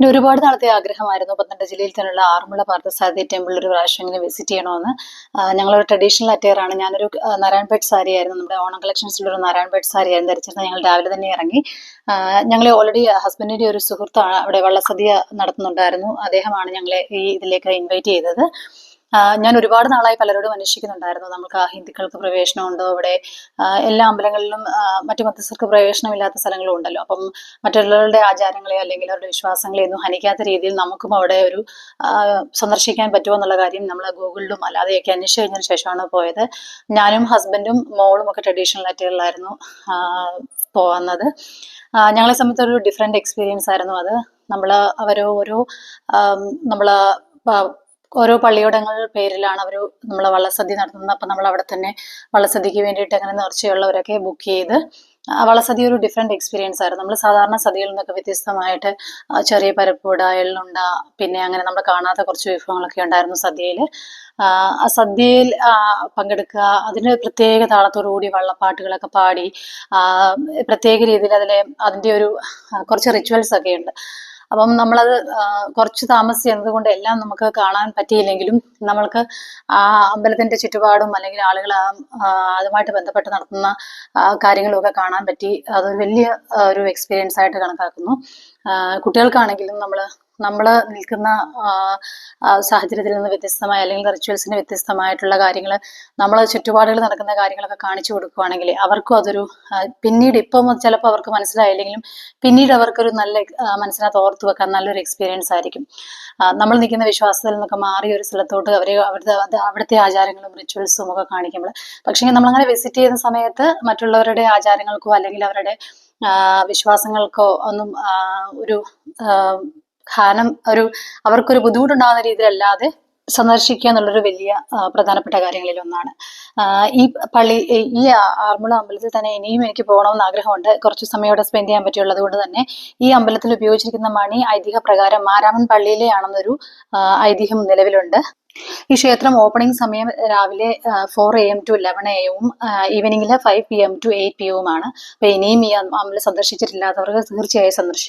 എന്റെ ഒരുപാട് നാളത്തെ ആഗ്രഹമായിരുന്നു പത്തനംതിട്ട ജില്ലയിൽ തന്നെയുള്ള ആറന്മുള പാർത്ഥസാരഥി ടെമ്പിൾ ഒരു പ്രാവശ്യം ഇങ്ങനെ വിസിറ്റ് ചെയ്യണമെന്ന്. ഞങ്ങളൊരു ട്രഡീഷണൽ അറ്റയർ ആണ്. ഞാനൊരു നാരായൺ നാരായൺപേട്ട് സാരി ആയിരുന്നു. നമ്മുടെ ഓണം കളക്ഷൻസിലൊരു നാരായൺപേട്ട് സാരി ആയിരുന്നു ധരിച്ചിരുന്നത്. ഞങ്ങൾ രാവിലെ തന്നെ ഇറങ്ങി. ഞങ്ങൾ ഓൾറെഡി ഹസ്ബൻഡിന്റെ ഒരു സുഹൃത്താണ്. അവിടെ വള്ളസദ്യ നടത്തുന്നുണ്ടായിരുന്നു. അദ്ദേഹമാണ് ഞങ്ങളെ ഈ ഇതിലേക്ക് ഇൻവൈറ്റ് ചെയ്തത്. ഞാൻ ഒരുപാട് നാളായി പലരോടും അന്വേഷിക്കുന്നുണ്ടായിരുന്നു. നമുക്ക് ആ ഹിന്ദുക്കൾക്ക് പ്രവേശനം ഉണ്ടോ? ഇവിടെ എല്ലാ അമ്പലങ്ങളിലും മറ്റു മതസ്ഥർക്ക് പ്രവേശനമില്ലാത്ത സ്ഥലങ്ങളും ഉണ്ടല്ലോ. അപ്പം മറ്റുള്ളവരുടെ ആചാരങ്ങളെ അല്ലെങ്കിൽ അവരുടെ വിശ്വാസങ്ങളെ ഒന്നും ഹനിക്കാത്ത രീതിയിൽ നമുക്കും അവിടെ ഒരു സന്ദർശിക്കാൻ പറ്റുമോ എന്നുള്ള കാര്യം നമ്മൾ ഗൂഗിളിലും അല്ലാതെയൊക്കെ അന്വേഷിച്ച് കഴിഞ്ഞതിന് ശേഷമാണ് പോയത്. ഞാനും ഹസ്ബൻഡും മോളും ഒക്കെ ട്രഡീഷണൽ ആയിട്ടുള്ളായിരുന്നു പോകുന്നത് ഞങ്ങളെ സംബന്ധിച്ച് ഒരു എക്സ്പീരിയൻസ് ആയിരുന്നു അത്. നമ്മൾ അവർ ഓരോ നമ്മൾ ഓരോ പള്ളിയോടങ്ങൾ പേരിലാണ് അവർ നമ്മൾ വള്ളസദ്യ നടത്തുന്നത്. അപ്പം നമ്മൾ അവിടെ തന്നെ വള്ളസദ്യക്ക് വേണ്ടിയിട്ട് അങ്ങനെ നേർച്ചയുള്ളവരൊക്കെ ബുക്ക് ചെയ്ത് വള്ളസദ്യ ഒരു ഡിഫറെന്റ് എക്സ്പീരിയൻസ് ആയിരുന്നു. നമ്മൾ സാധാരണ സദ്യയിൽ നിന്നൊക്കെ വ്യത്യസ്തമായിട്ട് ചെറിയ പരിപ്പുവട എള്ളുണ്ട പിന്നെ അങ്ങനെ നമ്മൾ കാണാത്ത കുറച്ച് വിഭവങ്ങളൊക്കെ ഉണ്ടായിരുന്നു സദ്യയിൽ ആ സദ്യയിൽ പങ്കെടുക്കുക അതിന് പ്രത്യേക താളത്തോടു കൂടി വള്ളപ്പാട്ടുകളൊക്കെ പാടി പ്രത്യേക രീതിയിൽ അതിലെ അതിന്റെ ഒരു കുറച്ച് റിച്വൽസ് ഒക്കെ ഉണ്ട്. അപ്പം നമ്മളത് കുറച്ച് താമസിച്ചത് കൊണ്ട് എല്ലാം നമുക്ക് കാണാൻ പറ്റിയില്ലെങ്കിലും നമ്മൾക്ക് ആ അമ്പലത്തിന്റെ ചുറ്റുപാടും അല്ലെങ്കിൽ ആളുകൾ അതുമായിട്ട് ബന്ധപ്പെട്ട് നടത്തുന്ന കാര്യങ്ങളൊക്കെ കാണാൻ പറ്റി. അതൊരു വലിയ ഒരു എക്സ്പീരിയൻസ് ആയിട്ട് കണക്കാക്കുന്നു. കുട്ടികൾക്കാണെങ്കിലും നമ്മൾ നമ്മൾ നിൽക്കുന്ന സാഹചര്യത്തിൽ നിന്ന് വ്യത്യസ്തമായ അല്ലെങ്കിൽ റിച്വൽസിന് വ്യത്യസ്തമായിട്ടുള്ള കാര്യങ്ങൾ നമ്മൾ ചുറ്റുപാടുകൾ നടക്കുന്ന കാര്യങ്ങളൊക്കെ കാണിച്ചു കൊടുക്കുകയാണെങ്കിൽ അവർക്കും അതൊരു പിന്നീട് ഇപ്പം ചിലപ്പോൾ അവർക്ക് മനസ്സിലായില്ലെങ്കിലും പിന്നീട് അവർക്കൊരു നല്ല മനസ്സിനകത്ത് ഓർത്ത് വെക്കാൻ നല്ലൊരു എക്സ്പീരിയൻസ് ആയിരിക്കും. നമ്മൾ നിൽക്കുന്ന വിശ്വാസത്തിൽ നിന്നൊക്കെ മാറി ഒരു സ്ഥലത്തോട്ട് അവരെ അവിടുത്തെ അവിടുത്തെ ആചാരങ്ങളും റിച്വൽസും ഒക്കെ കാണിക്കുമ്പോൾ പക്ഷേ നമ്മളങ്ങനെ വിസിറ്റ് ചെയ്യുന്ന സമയത്ത് മറ്റുള്ളവരുടെ ആചാരങ്ങൾക്കോ അല്ലെങ്കിൽ അവരുടെ വിശ്വാസങ്ങൾക്കോ ഒന്നും ഒരു ഹാനം ഒരു അവർക്കൊരു ബുദ്ധിമുട്ടുണ്ടാകുന്ന രീതിയിലല്ലാതെ സന്ദർശിക്കുക എന്നുള്ളൊരു വലിയ പ്രധാനപ്പെട്ട കാര്യങ്ങളിൽ ഒന്നാണ്. ഈ പള്ളി ഈ- ആർമുള അമ്പലത്തിൽ തന്നെ ഇനിയും എനിക്ക് പോകണമെന്ന് ആഗ്രഹമുണ്ട്. കുറച്ച് സമയം ഇവിടെ സ്പെൻഡ് ചെയ്യാൻ പറ്റിയുള്ളത് കൊണ്ട് തന്നെ ഈ അമ്പലത്തിൽ ഉപയോഗിച്ചിരിക്കുന്ന മണി ഐതിഹ്യ പ്രകാരം മാരാമൻ പള്ളിയിലെയാണെന്നൊരു ആ, ഐതിഹ്യം നിലവിലുണ്ട്. ഈ ക്ഷേത്രം ഓപ്പണിംഗ് സമയം രാവിലെ four A M to eleven A എമ്മും ഈവനിങ്ങിൽ five P M to eight P എമ്മാണ് അപ്പൊ ഇനിയും ഈ അമ്പലം സന്ദർശിച്ചിട്ടില്ലാത്തവർക്ക് തീർച്ചയായും സന്ദർശിക്കും.